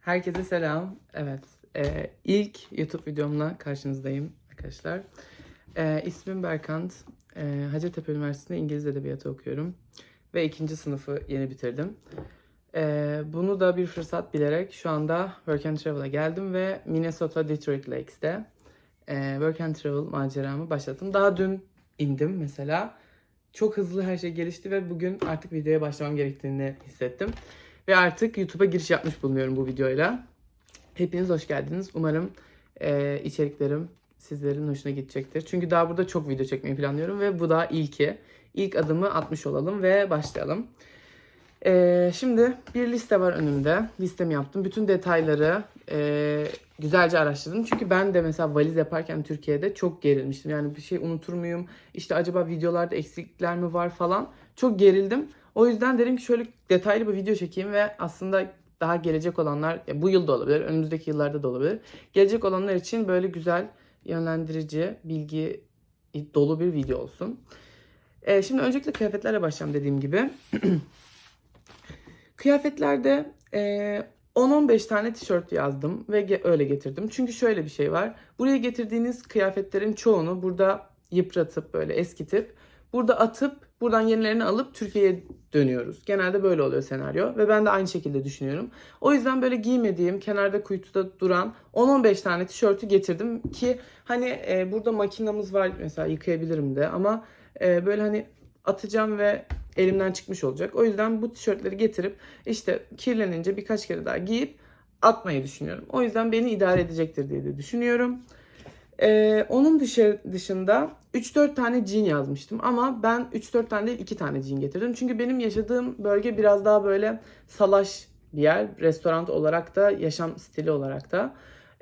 Herkese selam. Evet, e, ilk YouTube videomla karşınızdayım arkadaşlar. E, ismim Berkant. E, Hacettepe Üniversitesi'nde İngiliz Edebiyatı okuyorum. Ve ikinci sınıfı yeni bitirdim. E, bunu da bir fırsat bilerek şu anda Work and Travel'a geldim ve Minnesota Detroit Lakes'te e, Work and Travel maceramı başlattım. Daha dün indim mesela. Çok hızlı her şey gelişti ve bugün artık videoya başlamam gerektiğini hissettim. Ve artık YouTube'a giriş yapmış bulunuyorum bu videoyla. Hepiniz hoş geldiniz. Umarım e, içeriklerim sizlerin hoşuna gidecektir. Çünkü daha burada çok video çekmeyi planlıyorum ve bu da ilki. İlk adımı atmış olalım ve başlayalım. E, şimdi bir liste var önümde. Listemi yaptım. Bütün detayları e, güzelce araştırdım. Çünkü ben de mesela valiz yaparken Türkiye'de çok gerilmiştim. Yani bir şey unutur muyum? İşte acaba videolarda eksiklikler mi var falan. Çok gerildim. O yüzden dedim ki şöyle detaylı bir video çekeyim ve aslında daha gelecek olanlar, bu yıl da olabilir, önümüzdeki yıllarda da olabilir. Gelecek olanlar için böyle güzel, yönlendirici, bilgi dolu bir video olsun. Ee, şimdi öncelikle kıyafetlerle başlayacağım dediğim gibi. Kıyafetlerde e, 10-15 tane tişört yazdım ve ge- öyle getirdim. Çünkü şöyle bir şey var. Buraya getirdiğiniz kıyafetlerin çoğunu burada yıpratıp böyle eskitip burada atıp buradan yenilerini alıp Türkiye'ye dönüyoruz. Genelde böyle oluyor senaryo ve ben de aynı şekilde düşünüyorum. O yüzden böyle giymediğim, kenarda kuytuda duran 10-15 tane tişörtü getirdim ki hani e, burada makinamız var mesela yıkayabilirim de ama e, böyle hani atacağım ve elimden çıkmış olacak. O yüzden bu tişörtleri getirip işte kirlenince birkaç kere daha giyip atmayı düşünüyorum. O yüzden beni idare edecektir diye de düşünüyorum. Ee, onun dışı, dışında 3-4 tane jean yazmıştım ama ben 3-4 tane değil 2 tane jean getirdim. Çünkü benim yaşadığım bölge biraz daha böyle salaş bir yer. Restoran olarak da yaşam stili olarak da.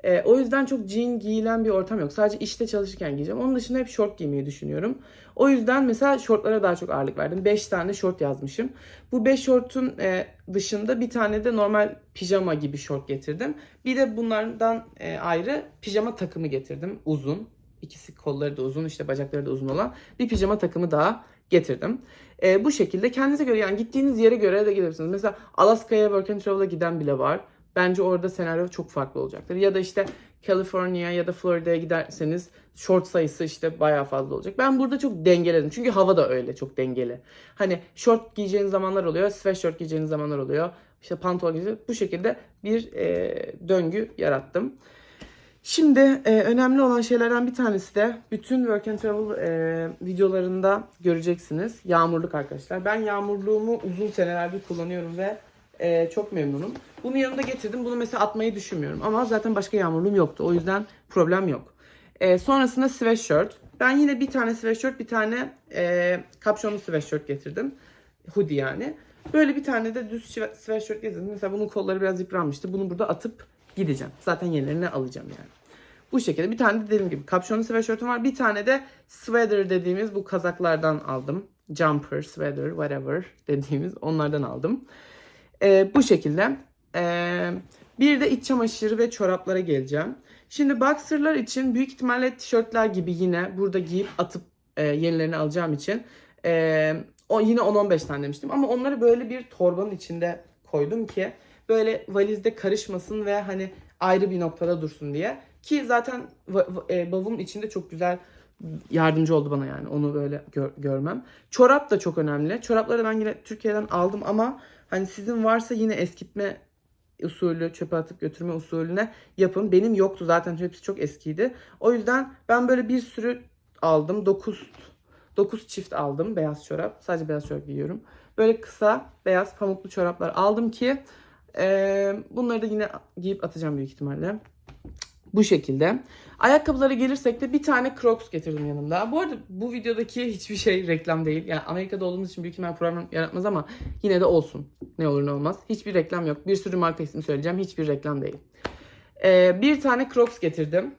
Ee, o yüzden çok jean giyilen bir ortam yok. Sadece işte çalışırken giyeceğim. Onun dışında hep şort giymeyi düşünüyorum. O yüzden mesela şortlara daha çok ağırlık verdim. 5 tane şort yazmışım. Bu 5 şortun e, dışında bir tane de normal pijama gibi şort getirdim. Bir de bunlardan e, ayrı pijama takımı getirdim. Uzun. İkisi kolları da uzun işte bacakları da uzun olan bir pijama takımı daha getirdim. E, bu şekilde kendinize göre yani gittiğiniz yere göre de gidebilirsiniz. Mesela Alaska'ya Work and Travel'a giden bile var. Bence orada senaryo çok farklı olacaktır. Ya da işte California ya da Florida'ya giderseniz short sayısı işte bayağı fazla olacak. Ben burada çok dengeledim. Çünkü hava da öyle çok dengeli. Hani short giyeceğiniz zamanlar oluyor, sweatshirt giyeceğiniz zamanlar oluyor. İşte pantolon giyeceğiniz. Bu şekilde bir e, döngü yarattım. Şimdi e, önemli olan şeylerden bir tanesi de bütün Work and Travel e, videolarında göreceksiniz. Yağmurluk arkadaşlar. Ben yağmurluğumu uzun senelerdir kullanıyorum ve e, çok memnunum. Bunu yanımda getirdim. Bunu mesela atmayı düşünmüyorum. Ama zaten başka yağmurluğum yoktu. O yüzden problem yok. E, sonrasında sweatshirt. Ben yine bir tane sweatshirt, bir tane e, kapşonlu sweatshirt getirdim. Hoodie yani. Böyle bir tane de düz sweatshirt getirdim. Mesela bunun kolları biraz yıpranmıştı. Bunu burada atıp gideceğim. Zaten yenilerini alacağım yani. Bu şekilde bir tane de dediğim gibi kapşonlu sweatshirt'üm var. Bir tane de sweater dediğimiz bu kazaklardan aldım. Jumper, sweater, whatever dediğimiz onlardan aldım. Ee, bu şekilde. Ee, bir de iç çamaşırı ve çoraplara geleceğim. Şimdi boxerlar için büyük ihtimalle tişörtler gibi yine burada giyip atıp e, yenilerini alacağım için e, o yine 10-15 tane demiştim. Ama onları böyle bir torbanın içinde koydum ki böyle valizde karışmasın ve hani ayrı bir noktada dursun diye. Ki zaten e, bavulun içinde çok güzel yardımcı oldu bana yani onu böyle gör- görmem. Çorap da çok önemli. Çorapları ben yine Türkiye'den aldım ama hani sizin varsa yine eskitme usulü, çöpe atıp götürme usulüne yapın. Benim yoktu zaten hepsi çok eskiydi. O yüzden ben böyle bir sürü aldım. 9 9 çift aldım beyaz çorap. Sadece beyaz çorap giyiyorum. Böyle kısa beyaz pamuklu çoraplar aldım ki eee, bunları da yine giyip atacağım büyük ihtimalle. Bu şekilde. Ayakkabılara gelirsek de bir tane Crocs getirdim yanımda. Bu arada bu videodaki hiçbir şey reklam değil. Yani Amerika'da olduğumuz için büyük ihtimal problem yaratmaz ama yine de olsun. Ne olur ne olmaz. Hiçbir reklam yok. Bir sürü marka ismi söyleyeceğim. Hiçbir reklam değil. Ee, bir tane Crocs getirdim.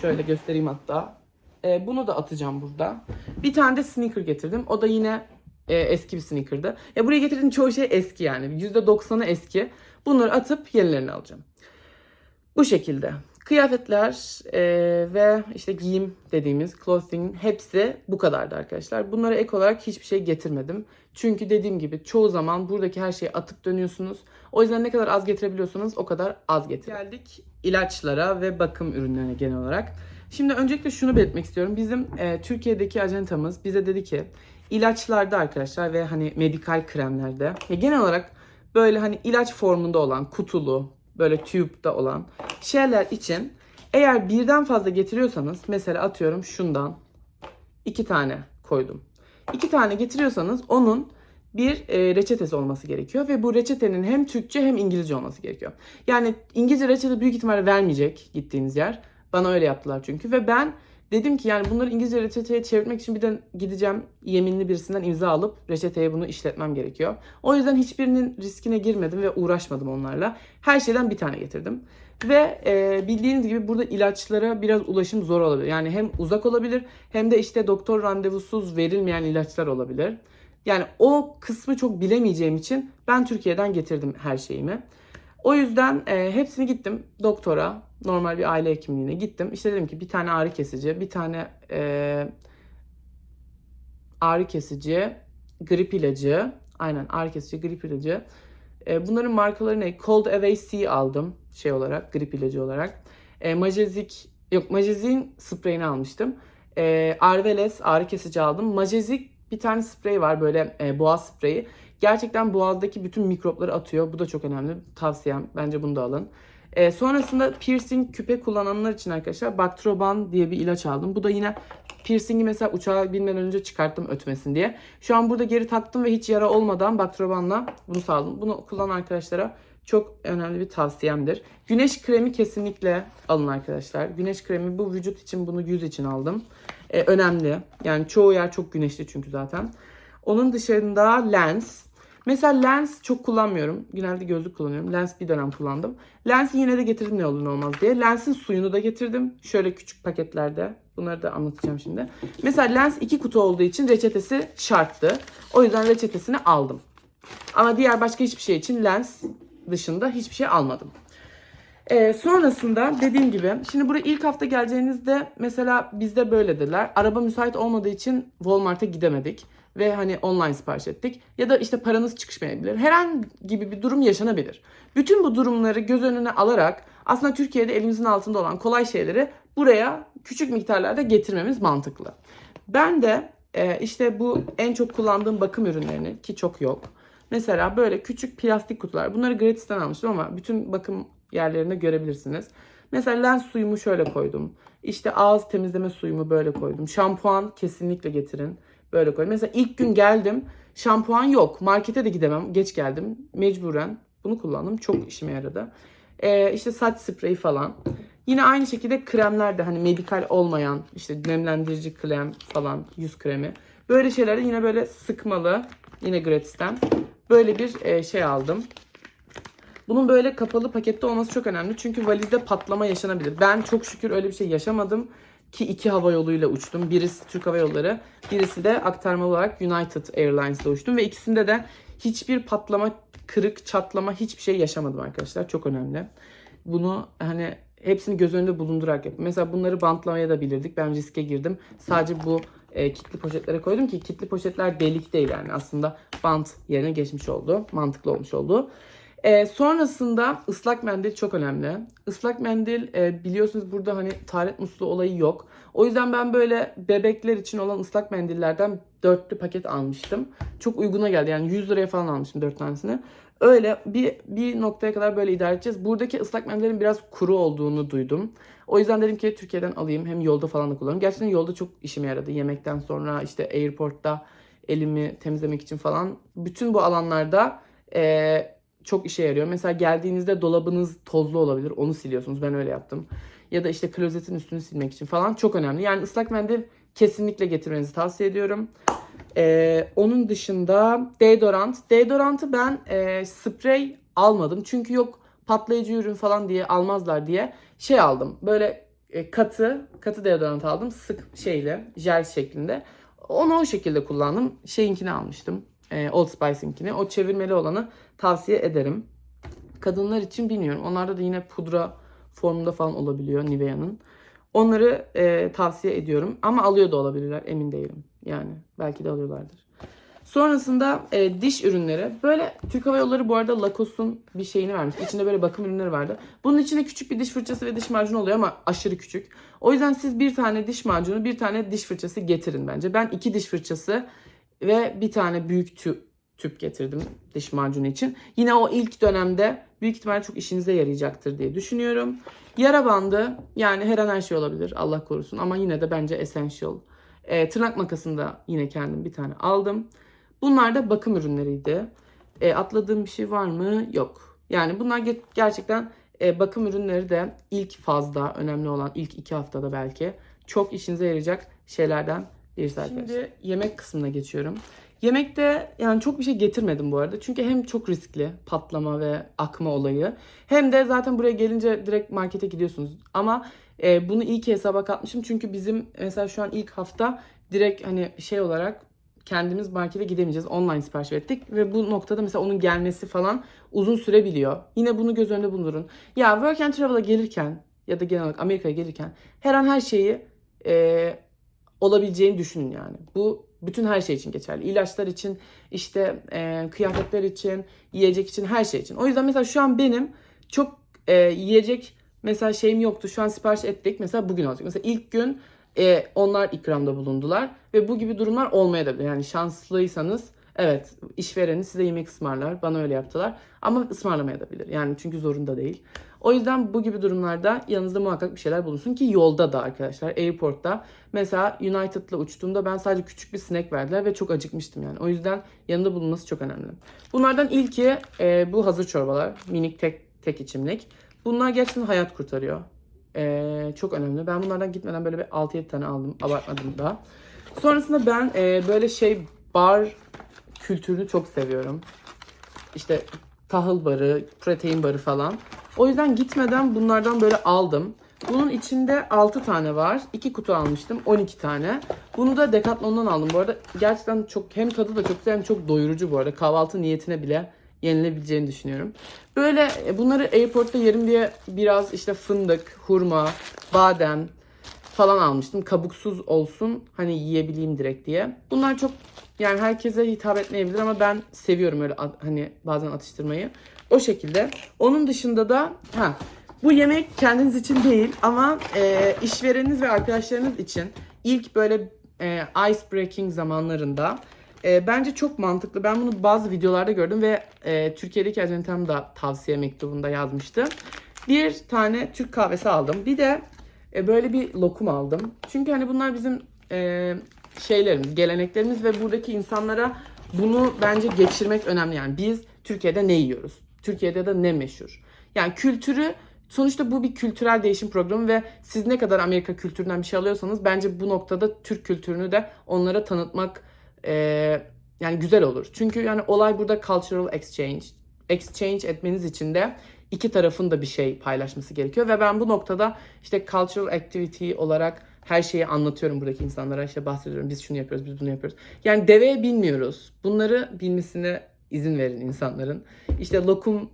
Şöyle göstereyim hatta. Ee, bunu da atacağım burada. Bir tane de sneaker getirdim. O da yine e, eski bir sneaker'dı. Ya buraya getirdiğim çoğu şey eski yani. %90'ı eski. Bunları atıp yenilerini alacağım. Bu şekilde. Kıyafetler e, ve işte giyim dediğimiz clothing hepsi bu kadardı arkadaşlar. Bunlara ek olarak hiçbir şey getirmedim. Çünkü dediğim gibi çoğu zaman buradaki her şeyi atıp dönüyorsunuz. O yüzden ne kadar az getirebiliyorsanız o kadar az getirin. Geldik ilaçlara ve bakım ürünlerine genel olarak. Şimdi öncelikle şunu belirtmek istiyorum. Bizim e, Türkiye'deki ajantamız bize dedi ki ilaçlarda arkadaşlar ve hani medikal kremlerde ya genel olarak böyle hani ilaç formunda olan kutulu böyle tube'da olan şeyler için eğer birden fazla getiriyorsanız mesela atıyorum şundan iki tane koydum. İki tane getiriyorsanız onun bir e, reçetesi olması gerekiyor ve bu reçetenin hem Türkçe hem İngilizce olması gerekiyor. Yani İngilizce reçete büyük ihtimalle vermeyecek gittiğiniz yer. Bana öyle yaptılar çünkü ve ben dedim ki yani bunları İngilizce reçeteye çevirmek için bir de gideceğim yeminli birisinden imza alıp reçeteye bunu işletmem gerekiyor. O yüzden hiçbirinin riskine girmedim ve uğraşmadım onlarla. Her şeyden bir tane getirdim. Ve e, bildiğiniz gibi burada ilaçlara biraz ulaşım zor olabilir. Yani hem uzak olabilir hem de işte doktor randevusuz verilmeyen ilaçlar olabilir. Yani o kısmı çok bilemeyeceğim için ben Türkiye'den getirdim her şeyimi. O yüzden e, hepsini gittim doktora, normal bir aile hekimliğine gittim. İşte dedim ki bir tane ağrı kesici, bir tane e, ağrı kesici, grip ilacı, aynen ağrı kesici, grip ilacı. E, bunların markaları ne? Cold Away C aldım şey olarak, grip ilacı olarak. E, Majezik, yok Majezik'in spreyini almıştım. E, Arveles ağrı kesici aldım. Majezik bir tane sprey var böyle e, boğaz spreyi. Gerçekten boğazdaki bütün mikropları atıyor. Bu da çok önemli. Tavsiyem. Bence bunu da alın. E, sonrasında piercing küpe kullananlar için arkadaşlar Bactroban diye bir ilaç aldım. Bu da yine piercingi mesela uçağa binmeden önce çıkarttım ötmesin diye. Şu an burada geri taktım ve hiç yara olmadan Bactroban'la bunu sağladım. Bunu kullanan arkadaşlara çok önemli bir tavsiyemdir. Güneş kremi kesinlikle alın arkadaşlar. Güneş kremi bu vücut için bunu yüz için aldım. E, önemli. Yani çoğu yer çok güneşli çünkü zaten. Onun dışında lens. Mesela lens çok kullanmıyorum. Genelde gözlük kullanıyorum. Lens bir dönem kullandım. Lensi yine de getirdim ne olur ne olmaz diye. Lensin suyunu da getirdim. Şöyle küçük paketlerde. Bunları da anlatacağım şimdi. Mesela lens iki kutu olduğu için reçetesi şarttı. O yüzden reçetesini aldım. Ama diğer başka hiçbir şey için lens dışında hiçbir şey almadım. Ee, sonrasında dediğim gibi şimdi buraya ilk hafta geleceğinizde mesela bizde böyle dediler. Araba müsait olmadığı için Walmart'a gidemedik ve hani online sipariş ettik. Ya da işte paranız çıkışmayabilir. Herhangi bir durum yaşanabilir. Bütün bu durumları göz önüne alarak aslında Türkiye'de elimizin altında olan kolay şeyleri buraya küçük miktarlarda getirmemiz mantıklı. Ben de e, işte bu en çok kullandığım bakım ürünlerini ki çok yok. Mesela böyle küçük plastik kutular. Bunları gratisten almıştım ama bütün bakım yerlerinde görebilirsiniz. Mesela lens suyumu şöyle koydum. İşte ağız temizleme suyumu böyle koydum. Şampuan kesinlikle getirin. Böyle koydum. Mesela ilk gün geldim. Şampuan yok. Markete de gidemem. Geç geldim. Mecburen bunu kullandım. Çok işime yaradı. Ee, işte saç spreyi falan. Yine aynı şekilde kremler de hani medikal olmayan işte nemlendirici krem falan yüz kremi. Böyle şeylerde yine böyle sıkmalı yine gratisten böyle bir e, şey aldım. Bunun böyle kapalı pakette olması çok önemli. Çünkü valizde patlama yaşanabilir. Ben çok şükür öyle bir şey yaşamadım. Ki iki hava yoluyla uçtum. Birisi Türk Hava Yolları, birisi de aktarmalı olarak United Airlines'la uçtum. Ve ikisinde de hiçbir patlama, kırık, çatlama hiçbir şey yaşamadım arkadaşlar. Çok önemli. Bunu hani hepsini göz önünde bulundurarak yapın. Mesela bunları bantlamaya da bilirdik. Ben riske girdim. Sadece bu e, kitli poşetlere koydum ki kitli poşetler delik değil yani aslında bant yerine geçmiş oldu. Mantıklı olmuş oldu. E, sonrasında ıslak mendil çok önemli. Islak mendil e, biliyorsunuz burada hani taharet musluğu olayı yok. O yüzden ben böyle bebekler için olan ıslak mendillerden dörtlü paket almıştım. Çok uyguna geldi yani 100 liraya falan almıştım dört tanesini. Öyle bir, bir noktaya kadar böyle idare edeceğiz. Buradaki ıslak mendillerin biraz kuru olduğunu duydum. O yüzden dedim ki Türkiye'den alayım. Hem yolda falan da kullanırım. Gerçekten yolda çok işime yaradı. Yemekten sonra işte airport'ta elimi temizlemek için falan. Bütün bu alanlarda e, çok işe yarıyor. Mesela geldiğinizde dolabınız tozlu olabilir. Onu siliyorsunuz. Ben öyle yaptım. Ya da işte klozetin üstünü silmek için falan çok önemli. Yani ıslak mendil kesinlikle getirmenizi tavsiye ediyorum. Ee, onun dışında deodorant. Deodorantı ben e, sprey almadım. Çünkü yok patlayıcı ürün falan diye almazlar diye şey aldım. Böyle e, katı, katı deodorant aldım. Sık şeyle, jel şeklinde. Onu o şekilde kullandım. Şeyinkini almıştım. E, Old Spice'inkini. O çevirmeli olanı tavsiye ederim. Kadınlar için bilmiyorum. Onlarda da yine pudra formunda falan olabiliyor Nivea'nın. Onları e, tavsiye ediyorum. Ama alıyor da olabilirler emin değilim. Yani belki de alıyorlardır. Sonrasında e, diş ürünleri. Böyle Türk Hava Yolları bu arada Lacoste'un bir şeyini vermiş. İçinde böyle bakım ürünleri vardı. Bunun içinde küçük bir diş fırçası ve diş macunu oluyor ama aşırı küçük. O yüzden siz bir tane diş macunu, bir tane diş fırçası getirin bence. Ben iki diş fırçası ve bir tane büyük tüp, tüp getirdim diş macunu için. Yine o ilk dönemde büyük ihtimalle çok işinize yarayacaktır diye düşünüyorum. Yara bandı yani her an her şey olabilir Allah korusun ama yine de bence essential. E, tırnak makasını da yine kendim bir tane aldım. Bunlar da bakım ürünleriydi. E, atladığım bir şey var mı? Yok. Yani bunlar ge- gerçekten e, bakım ürünleri de ilk fazda önemli olan ilk iki haftada belki çok işinize yarayacak şeylerden birisi arkadaşlar. Şimdi yemek kısmına geçiyorum. Yemekte yani çok bir şey getirmedim bu arada. Çünkü hem çok riskli patlama ve akma olayı. Hem de zaten buraya gelince direkt markete gidiyorsunuz. Ama e, bunu iyi ki hesaba katmışım. Çünkü bizim mesela şu an ilk hafta direkt hani şey olarak kendimiz markete gidemeyeceğiz. Online sipariş ettik ve bu noktada mesela onun gelmesi falan uzun sürebiliyor. Yine bunu göz önünde bulundurun. Ya Work and Travel'a gelirken ya da genel olarak Amerika'ya gelirken her an her şeyi e, olabileceğini düşünün yani. Bu bütün her şey için geçerli. İlaçlar için, işte e, kıyafetler için, yiyecek için, her şey için. O yüzden mesela şu an benim çok e, yiyecek mesela şeyim yoktu. Şu an sipariş ettik. Mesela bugün olacak. Mesela ilk gün e, onlar ikramda bulundular. Ve bu gibi durumlar olmayabilir. Yani şanslıysanız evet işvereni size yemek ısmarlar. Bana öyle yaptılar. Ama ısmarlamayabilir. Yani çünkü zorunda değil. O yüzden bu gibi durumlarda yanınızda muhakkak bir şeyler bulunsun ki yolda da arkadaşlar airportta mesela United'la uçtuğumda ben sadece küçük bir snack verdiler ve çok acıkmıştım yani. O yüzden yanında bulunması çok önemli. Bunlardan ilki e, bu hazır çorbalar. Minik tek tek içimlik. Bunlar gerçekten hayat kurtarıyor. E, çok önemli. Ben bunlardan gitmeden böyle bir 6-7 tane aldım. Abartmadım da. Sonrasında ben e, böyle şey bar kültürünü çok seviyorum. İşte tahıl barı, protein barı falan. O yüzden gitmeden bunlardan böyle aldım. Bunun içinde 6 tane var. 2 kutu almıştım. 12 tane. Bunu da Decathlon'dan aldım. Bu arada gerçekten çok hem tadı da çok güzel hem çok doyurucu bu arada. Kahvaltı niyetine bile yenilebileceğini düşünüyorum. Böyle e, bunları airportta yerim diye biraz işte fındık, hurma, badem falan almıştım. Kabuksuz olsun hani yiyebileyim direkt diye. Bunlar çok yani herkese hitap etmeyebilir ama ben seviyorum öyle hani bazen atıştırmayı. O şekilde. Onun dışında da ha bu yemek kendiniz için değil ama e, işvereniniz ve arkadaşlarınız için ilk böyle e, ice breaking zamanlarında e, bence çok mantıklı. Ben bunu bazı videolarda gördüm ve e, Türkiye'deki acentam da tavsiye mektubunda yazmıştı. Bir tane Türk kahvesi aldım. Bir de e, böyle bir lokum aldım. Çünkü hani bunlar bizim e, şeylerimiz, geleneklerimiz ve buradaki insanlara bunu bence geçirmek önemli. Yani biz Türkiye'de ne yiyoruz? Türkiye'de de ne meşhur? Yani kültürü sonuçta bu bir kültürel değişim programı ve siz ne kadar Amerika kültüründen bir şey alıyorsanız bence bu noktada Türk kültürünü de onlara tanıtmak e, yani güzel olur. Çünkü yani olay burada cultural exchange. Exchange etmeniz için de iki tarafın da bir şey paylaşması gerekiyor ve ben bu noktada işte cultural activity olarak her şeyi anlatıyorum buradaki insanlara işte bahsediyorum biz şunu yapıyoruz biz bunu yapıyoruz. Yani deve bilmiyoruz. Bunları bilmesine izin verin insanların. İşte lokum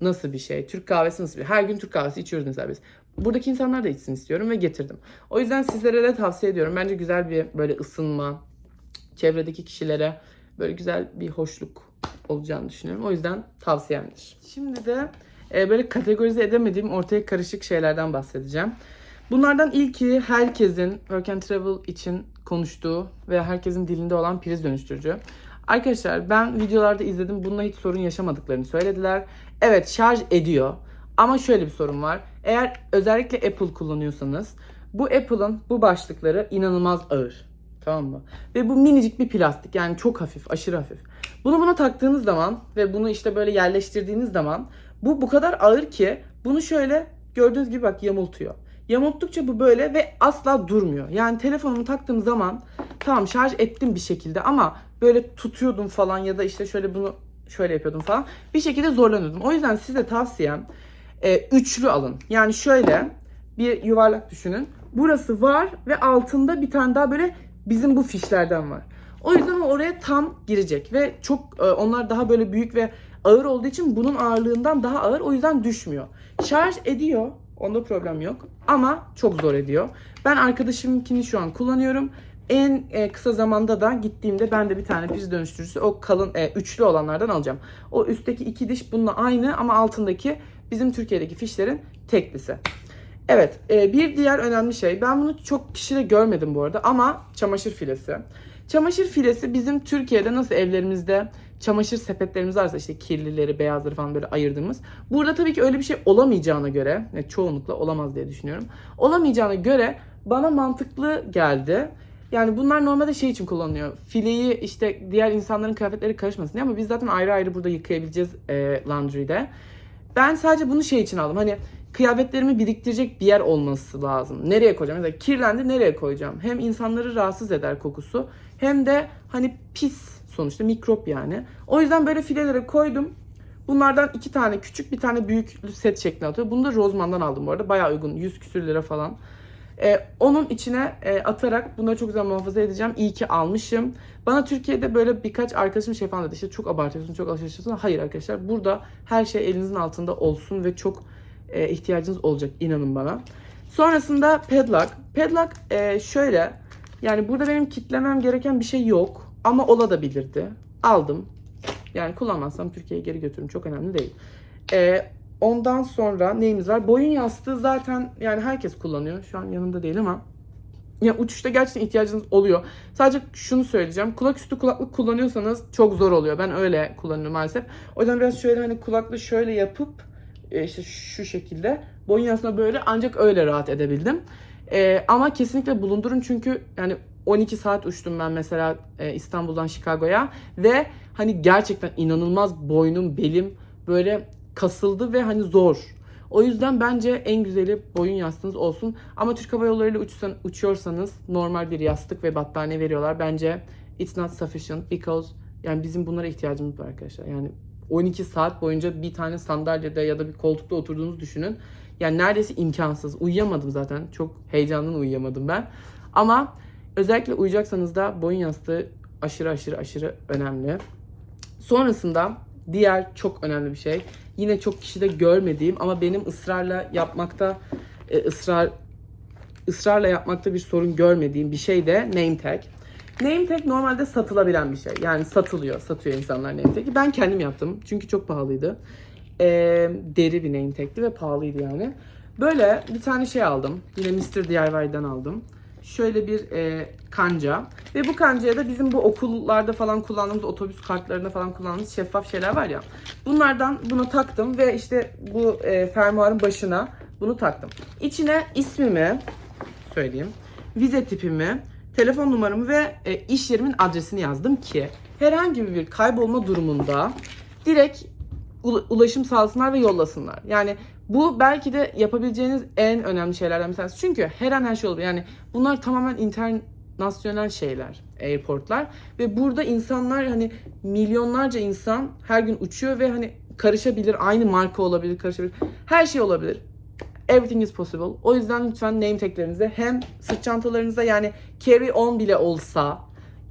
nasıl bir şey? Türk kahvesi nasıl bir şey? Her gün Türk kahvesi içiyoruz mesela biz. Buradaki insanlar da içsin istiyorum ve getirdim. O yüzden sizlere de tavsiye ediyorum. Bence güzel bir böyle ısınma, çevredeki kişilere böyle güzel bir hoşluk olacağını düşünüyorum. O yüzden tavsiyemdir. Şimdi de e, böyle kategorize edemediğim ortaya karışık şeylerden bahsedeceğim. Bunlardan ilki herkesin Work and Travel için konuştuğu ve herkesin dilinde olan priz dönüştürücü. Arkadaşlar ben videolarda izledim. Bununla hiç sorun yaşamadıklarını söylediler. Evet şarj ediyor. Ama şöyle bir sorun var. Eğer özellikle Apple kullanıyorsanız bu Apple'ın bu başlıkları inanılmaz ağır. Tamam mı? Ve bu minicik bir plastik yani çok hafif, aşırı hafif. Bunu buna taktığınız zaman ve bunu işte böyle yerleştirdiğiniz zaman bu bu kadar ağır ki bunu şöyle gördüğünüz gibi bak yamultuyor. Yamulttukça bu böyle ve asla durmuyor. Yani telefonumu taktığım zaman tamam şarj ettim bir şekilde ama böyle tutuyordum falan ya da işte şöyle bunu şöyle yapıyordum falan. Bir şekilde zorlanıyordum. O yüzden size tavsiyem e, üçlü alın. Yani şöyle bir yuvarlak düşünün. Burası var ve altında bir tane daha böyle bizim bu fişlerden var. O yüzden oraya tam girecek ve çok e, onlar daha böyle büyük ve ağır olduğu için bunun ağırlığından daha ağır o yüzden düşmüyor. Şarj ediyor Onda problem yok. Ama çok zor ediyor. Ben arkadaşımınkini şu an kullanıyorum. En e, kısa zamanda da gittiğimde ben de bir tane priz dönüştürücüsü o kalın e, üçlü olanlardan alacağım. O üstteki iki diş bununla aynı ama altındaki bizim Türkiye'deki fişlerin teklisi. Evet e, bir diğer önemli şey ben bunu çok kişide görmedim bu arada ama çamaşır filesi. Çamaşır filesi bizim Türkiye'de nasıl evlerimizde çamaşır sepetlerimiz varsa işte kirlileri, beyazları falan böyle ayırdığımız. Burada tabii ki öyle bir şey olamayacağına göre, yani çoğunlukla olamaz diye düşünüyorum. Olamayacağına göre bana mantıklı geldi. Yani bunlar normalde şey için kullanılıyor. Fileyi işte diğer insanların kıyafetleri karışmasın diye ama biz zaten ayrı ayrı burada yıkayabileceğiz e, laundry'de. Ben sadece bunu şey için aldım. Hani kıyafetlerimi biriktirecek bir yer olması lazım. Nereye koyacağım? Mesela kirlendi nereye koyacağım? Hem insanları rahatsız eder kokusu hem de hani pis sonuçta mikrop yani. O yüzden böyle filelere koydum. Bunlardan iki tane küçük bir tane büyük set şeklinde atıyor. Bunu da Rozman'dan aldım bu arada. Bayağı uygun. 100 küsür lira falan. Ee, onun içine e, atarak bunları çok güzel muhafaza edeceğim. İyi ki almışım. Bana Türkiye'de böyle birkaç arkadaşım şey falan dedi. İşte çok abartıyorsun, çok alışıyorsun. Hayır arkadaşlar. Burada her şey elinizin altında olsun ve çok e, ihtiyacınız olacak. inanın bana. Sonrasında padlock. Padlock e, şöyle. Yani burada benim kitlemem gereken bir şey yok. Ama olabilirdi. Aldım. Yani kullanmazsam Türkiye'ye geri götürürüm. Çok önemli değil. E, ondan sonra neyimiz var? Boyun yastığı zaten yani herkes kullanıyor. Şu an yanımda değil ama ya uçuşta gerçekten ihtiyacınız oluyor. Sadece şunu söyleyeceğim. Kulak üstü kulaklık kullanıyorsanız çok zor oluyor. Ben öyle kullanıyorum maalesef. O yüzden biraz şöyle hani kulaklığı şöyle yapıp e, işte şu şekilde boyun yastığına böyle ancak öyle rahat edebildim. E, ama kesinlikle bulundurun çünkü yani 12 saat uçtum ben mesela e, İstanbul'dan Chicago'ya ve hani gerçekten inanılmaz boynum, belim böyle kasıldı ve hani zor. O yüzden bence en güzeli boyun yastığınız olsun. Ama Türk Hava Yolları ile uçsan, uçuyorsanız normal bir yastık ve battaniye veriyorlar. Bence it's not sufficient because yani bizim bunlara ihtiyacımız var arkadaşlar. Yani 12 saat boyunca bir tane sandalyede ya da bir koltukta oturduğunuzu düşünün. Yani neredeyse imkansız. Uyuyamadım zaten. Çok heyecandan uyuyamadım ben. Ama özellikle uyuyacaksanız da boyun yastığı aşırı aşırı aşırı önemli. Sonrasında diğer çok önemli bir şey. Yine çok kişide görmediğim ama benim ısrarla yapmakta e, ısrar ısrarla yapmakta bir sorun görmediğim bir şey de name tag. Name tag normalde satılabilen bir şey. Yani satılıyor, satıyor insanlar name tag'i. Ben kendim yaptım çünkü çok pahalıydı. E, deri bir name tag'ti ve pahalıydı yani. Böyle bir tane şey aldım. Yine Mr. DIY'den aldım. Şöyle bir e, kanca. Ve bu kancaya da bizim bu okullarda falan kullandığımız otobüs kartlarında falan kullandığımız şeffaf şeyler var ya. Bunlardan bunu taktım ve işte bu e, fermuarın başına bunu taktım. İçine ismimi söyleyeyim. Vize tipimi, telefon numaramı ve e, iş yerimin adresini yazdım ki herhangi bir kaybolma durumunda direkt ula- ulaşım sağlasınlar ve yollasınlar. Yani bu belki de yapabileceğiniz en önemli şeylerden bir tanesi. Çünkü her an her şey olabilir. Yani bunlar tamamen internasyonel şeyler, airportlar. Ve burada insanlar hani milyonlarca insan her gün uçuyor ve hani karışabilir. Aynı marka olabilir, karışabilir. Her şey olabilir. Everything is possible. O yüzden lütfen name taglerinize hem sırt çantalarınıza yani carry on bile olsa,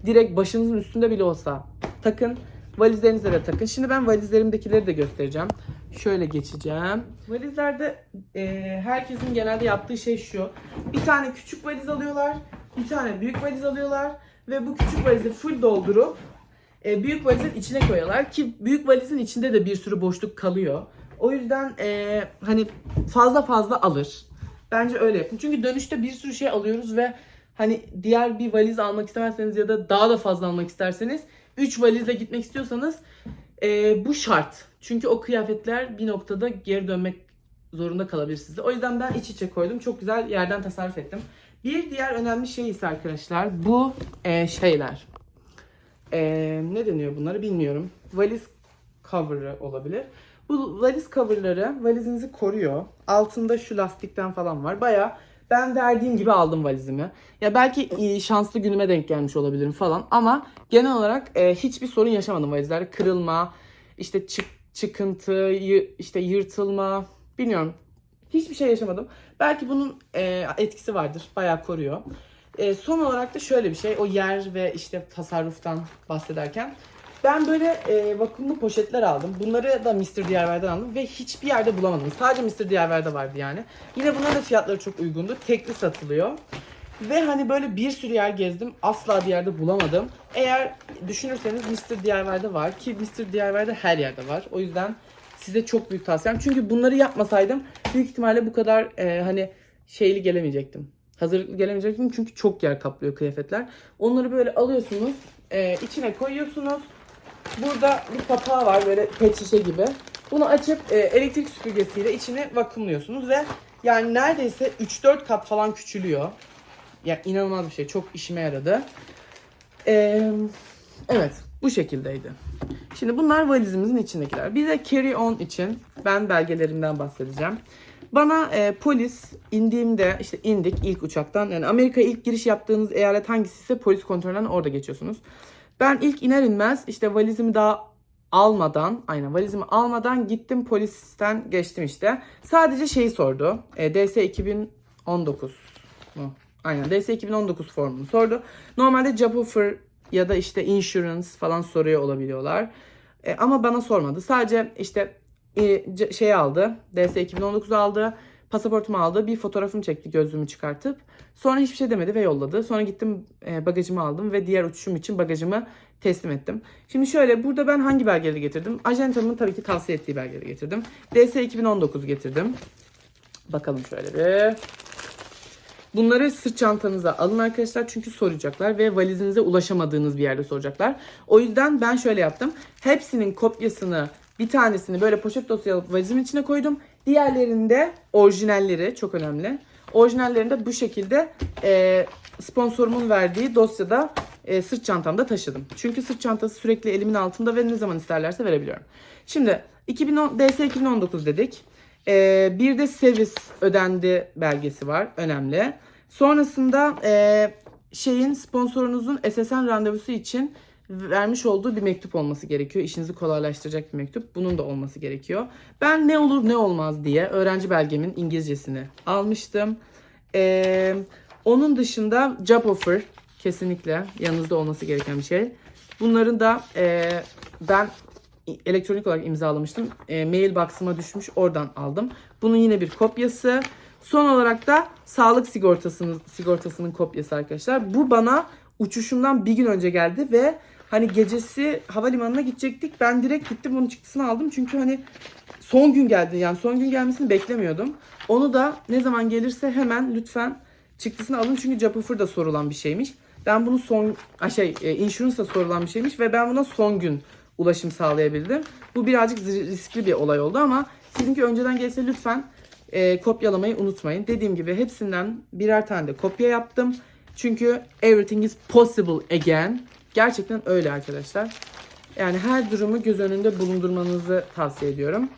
direkt başınızın üstünde bile olsa takın. Valizlerinize de takın. Şimdi ben valizlerimdekileri de göstereceğim. Şöyle geçeceğim. Valizlerde e, herkesin genelde yaptığı şey şu. Bir tane küçük valiz alıyorlar. Bir tane büyük valiz alıyorlar. Ve bu küçük valizi full doldurup e, büyük valizin içine koyuyorlar. Ki büyük valizin içinde de bir sürü boşluk kalıyor. O yüzden e, hani fazla fazla alır. Bence öyle yapın. Çünkü dönüşte bir sürü şey alıyoruz ve hani diğer bir valiz almak istemezseniz ya da daha da fazla almak isterseniz 3 valizle gitmek istiyorsanız e, bu şart. Çünkü o kıyafetler bir noktada geri dönmek zorunda kalabilir sizde. O yüzden ben iç içe koydum. Çok güzel yerden tasarruf ettim. Bir diğer önemli şey ise arkadaşlar bu e, şeyler. E, ne deniyor bunları bilmiyorum. Valiz cover'ı olabilir. Bu valiz cover'ları valizinizi koruyor. Altında şu lastikten falan var. Baya ben verdiğim gibi aldım valizimi. Ya belki e, şanslı günüme denk gelmiş olabilirim falan ama genel olarak e, hiçbir sorun yaşamadım valizlerde. Kırılma, işte çık, çıkıntı, işte yırtılma, bilmiyorum. Hiçbir şey yaşamadım. Belki bunun e, etkisi vardır. Bayağı koruyor. E, son olarak da şöyle bir şey. O yer ve işte tasarruftan bahsederken. Ben böyle e, vakumlu poşetler aldım. Bunları da Mr. DIY'den aldım ve hiçbir yerde bulamadım. Sadece Mr. DIY'de vardı yani. Yine bunların da fiyatları çok uygundu. Tekli satılıyor. Ve hani böyle bir sürü yer gezdim. Asla bir yerde bulamadım. Eğer düşünürseniz Mr. DIY'de var ki Mr. DIY'de her yerde var. O yüzden size çok büyük tavsiyem. Çünkü bunları yapmasaydım büyük ihtimalle bu kadar e, hani şeyli gelemeyecektim. Hazırlıklı gelemeyecektim çünkü çok yer kaplıyor kıyafetler. Onları böyle alıyorsunuz, e, içine koyuyorsunuz. Burada bir kapağı var böyle pet şişe gibi. Bunu açıp e, elektrik süpürgesiyle içini vakumluyorsunuz ve yani neredeyse 3-4 kat falan küçülüyor. Yani inanılmaz bir şey. Çok işime yaradı. Ee, evet bu şekildeydi. Şimdi bunlar valizimizin içindekiler. Bir de carry on için ben belgelerimden bahsedeceğim. Bana e, polis indiğimde işte indik ilk uçaktan. Yani Amerika'ya ilk giriş yaptığınız eyalet hangisi ise polis kontrolünden orada geçiyorsunuz. Ben ilk iner inmez işte valizimi daha almadan aynen valizimi almadan gittim polisten geçtim işte. Sadece şeyi sordu. E, DS 2019 mu? Aynen DS 2019 formunu sordu. Normalde job offer ya da işte insurance falan soruyor olabiliyorlar. E, ama bana sormadı. Sadece işte e, şey aldı. DS 2019 aldı. Pasaportumu aldı. Bir fotoğrafımı çekti gözlüğümü çıkartıp. Sonra hiçbir şey demedi ve yolladı. Sonra gittim e, bagajımı aldım ve diğer uçuşum için bagajımı teslim ettim. Şimdi şöyle burada ben hangi belgeleri getirdim? Ajantamın tabii ki tavsiye ettiği belgeleri getirdim. DS 2019 getirdim. Bakalım şöyle bir. Bunları sırt çantanıza alın arkadaşlar çünkü soracaklar ve valizinize ulaşamadığınız bir yerde soracaklar. O yüzden ben şöyle yaptım. Hepsinin kopyasını bir tanesini böyle poşet dosyaya alıp valizimin içine koydum. Diğerlerinde orijinalleri çok önemli. Orijinallerini de bu şekilde e, sponsorumun verdiği dosyada e, sırt çantamda taşıdım. Çünkü sırt çantası sürekli elimin altında ve ne zaman isterlerse verebiliyorum. Şimdi 2010, DS 2019 dedik. Ee, bir de servis ödendi belgesi var. Önemli. Sonrasında e, şeyin sponsorunuzun SSN randevusu için vermiş olduğu bir mektup olması gerekiyor. İşinizi kolaylaştıracak bir mektup. Bunun da olması gerekiyor. Ben ne olur ne olmaz diye öğrenci belgemin İngilizcesini almıştım. Ee, onun dışında job offer kesinlikle yanınızda olması gereken bir şey. Bunların da e, ben elektronik olarak imzalamıştım. E, mailbox'ıma düşmüş oradan aldım. Bunun yine bir kopyası. Son olarak da sağlık sigortasının sigortasının kopyası arkadaşlar. Bu bana uçuşumdan bir gün önce geldi ve hani gecesi havalimanına gidecektik. Ben direkt gittim bunun çıktısını aldım. Çünkü hani son gün geldi. Yani son gün gelmesini beklemiyordum. Onu da ne zaman gelirse hemen lütfen çıktısını alın. Çünkü job offer da sorulan bir şeymiş. Ben bunu son şey e, insurance da sorulan bir şeymiş ve ben buna son gün ulaşım sağlayabildim. Bu birazcık riskli bir olay oldu ama sizinki önceden gelse lütfen e, kopyalamayı unutmayın. Dediğim gibi hepsinden birer tane de kopya yaptım. Çünkü everything is possible again. Gerçekten öyle arkadaşlar. Yani her durumu göz önünde bulundurmanızı tavsiye ediyorum.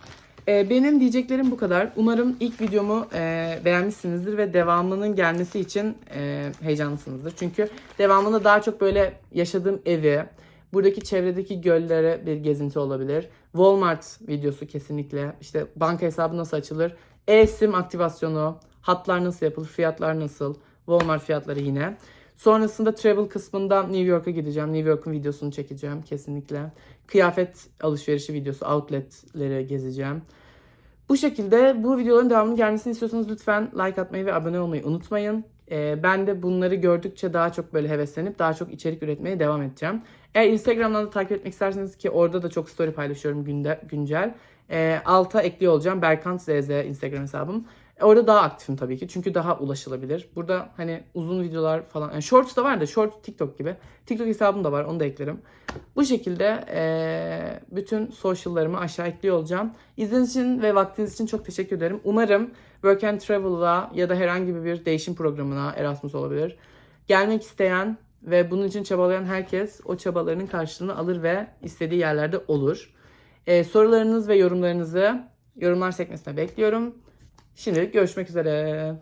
E, benim diyeceklerim bu kadar. Umarım ilk videomu e, beğenmişsinizdir ve devamının gelmesi için e, heyecanlısınızdır. Çünkü devamında daha çok böyle yaşadığım evi, buradaki çevredeki göllere bir gezinti olabilir. Walmart videosu kesinlikle. İşte banka hesabı nasıl açılır? E-sim aktivasyonu, hatlar nasıl yapılır, fiyatlar nasıl? Walmart fiyatları yine. Sonrasında travel kısmında New York'a gideceğim. New York'un videosunu çekeceğim kesinlikle. Kıyafet alışverişi videosu, outletleri gezeceğim. Bu şekilde bu videoların devamının gelmesini istiyorsanız lütfen like atmayı ve abone olmayı unutmayın. Ee, ben de bunları gördükçe daha çok böyle heveslenip daha çok içerik üretmeye devam edeceğim. Eğer Instagram'dan da takip etmek isterseniz ki orada da çok story paylaşıyorum günde, güncel. Ee, alta ekliyor olacağım. Berkant ZZ Instagram hesabım. E, Orada daha aktifim tabii ki. Çünkü daha ulaşılabilir. Burada hani uzun videolar falan. Yani shorts da var da short TikTok gibi. TikTok hesabım da var. Onu da eklerim. Bu şekilde eee, bütün social'larımı aşağı ekliyor olacağım. İzlediğiniz için ve vaktiniz için çok teşekkür ederim. Umarım Work and Travel'la ya da herhangi bir değişim programına Erasmus olabilir. Gelmek isteyen ve bunun için çabalayan herkes o çabalarının karşılığını alır ve istediği yerlerde olur. Eee, sorularınız ve yorumlarınızı yorumlar sekmesine bekliyorum. Şimdilik görüşmek üzere.